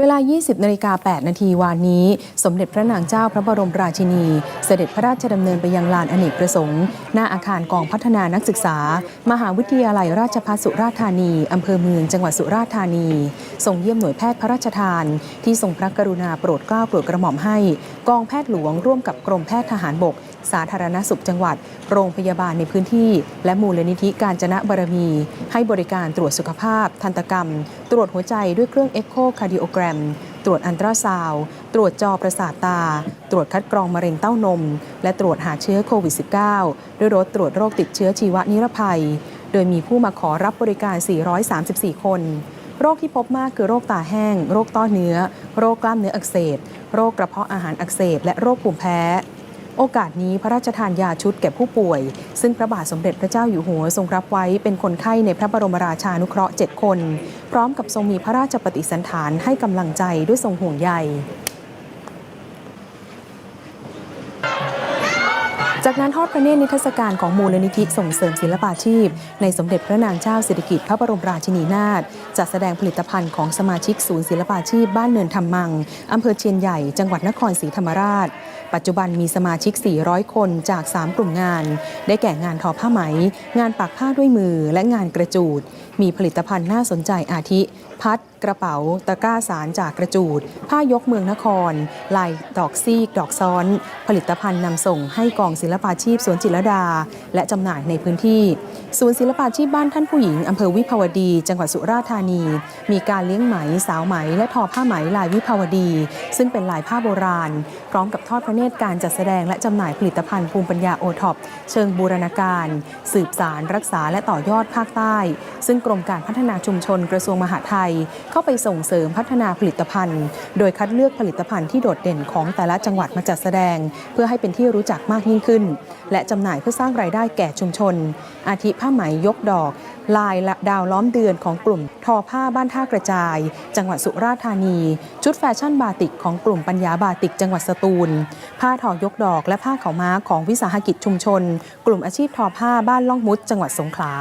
เวลา 20นาฬิกา8นาทีวานนี้ สมเด็จพระนางเจ้าพระบรมราชินี เสด็จพระราชดำเนินไปยังลานอเนกประสงค์ หน้าอาคารกองพัฒนานักศึกษา มหาวิทยาลัยราชภัฏสุราษฎร์ธานี อำเภอเมืองจังหวัดสุราษฎร์ธานีส่งเยี่ยมหน่วยแพทย์พระราชทาน ที่ทรงพระกรุณาโปรดเกล้าโปรดกระหม่อมให้ กองแพทย์หลวงร่วมกับกรมแพทย์ทหารบก สาธารณสุขจังหวัด โรงพยาบาลในพื้นที่ และมูลนิธิการจนะบารมี ให้บริการตรวจสุขภาพ ทันตกรรม ตรวจหัวใจด้วยเครื่องเอ็กโคคาร์ดิโอแกรม ตรวจอันตราซาว ตรวจจอประสาทตา ตรวจคัดกรองมะเร็งเต้านม และตรวจหาเชื้อโควิด -19 ด้วยรถตรวจโรคติดเชื้อชีวนิรภัย โดยมีผู้มาขอรับบริการ 434 คนโรคที่พบมากคือโรคตาแห้ง โรคต้อเนื้อ โรคกล้ามเนื้ออักเสบ โรคกระเพาะอาหารอักเสบ และโรคภูมิแพ้ โอกาสนี้พระราชทานยาชุดแก่ผู้ป่วย ซึ่งพระบาทสมเด็จพระเจ้าอยู่หัวทรงรับไว้เป็นคนไข้ในพระบรมราชานุเคราะห์7คน พร้อมกับทรงมีพระราชปฏิสันถานให้กำลังใจด้วยทรงห่วงใย จากนั้นทอดพระเนตรนิทรรศการของมูลนิธิส่งเสริมศิลปาชีพ ในสมเด็จพระนางเจ้าสิริกิติ์พระบรมราชินีนาถจัดแสดงผลิตภัณฑ์ของสมาชิกศูนย์ศิลปาชีพบ้านเนินธรรมังอำเภอเชียนใหญ่จังหวัดนครศรีธรรมราช ปัจจุบันมีสมาชิก 400 คนจาก 3 กลุ่มงาน ได้แก่งานทอผ้าไหม งานปักผ้าด้วยมือและงานกระจูด มีผลิตภัณฑ์น่าสนใจอาทิ พัด กระเป๋า ตะกร้าสารจากกระจูด ผ้ายกเมืองนคร ลายดอกซีก ดอกซ้อน ผลิตภัณฑ์นำส่งให้กองศิลปาชีพสวนจิรดา และจำหน่ายในพื้นที่ ศูนย์ศิลปาชีพบ้านท่านผู้หญิงอำเภอวิภาวดี จังหวัดสุราษฎร์ธานี มีการเลี้ยงไหม สาวไหม และทอผ้าไหมลายวิภาวดี ซึ่งเป็นลายผ้าโบราณ พร้อมกับทอดพระเนตรการจัดแสดงและจำหน่ายผลิตภัณฑ์ภูมิปัญญาโอท็อปเชิงบูรณาการ สืบสารรักษาและต่อยอดภาคใต้ ซึ่งกรมการพัฒนาชุมชนกระทรวงมหาดไทย เข้าไปส่งเสริมพัฒนาผลิตภัณฑ์ โดยคัดเลือกผลิตภัณฑ์ที่โดดเด่นของแต่ละจังหวัดมาจัดแสดง เพื่อให้เป็นที่รู้จักมากยิ่งขึ้นและจำหน่ายเพื่อสร้างรายได้แก่ชุมชน อาทิผ้าไหมยกดอก ลายละดาวล้อมเดือนของกลุ่มทอผ้าบ้านท่ากระจาย จังหวัดสุราษฎร์ธานี ชุดแฟชั่นบาติกของกลุ่มปัญญาบาติกจังหวัดสตูล ผ้าทอยกดอก และผ้าขาวม้าของวิสาหกิจชุมชน กลุ่มอาชีพทอผ้าบ้านล่องมุด จังหวัดสงขลา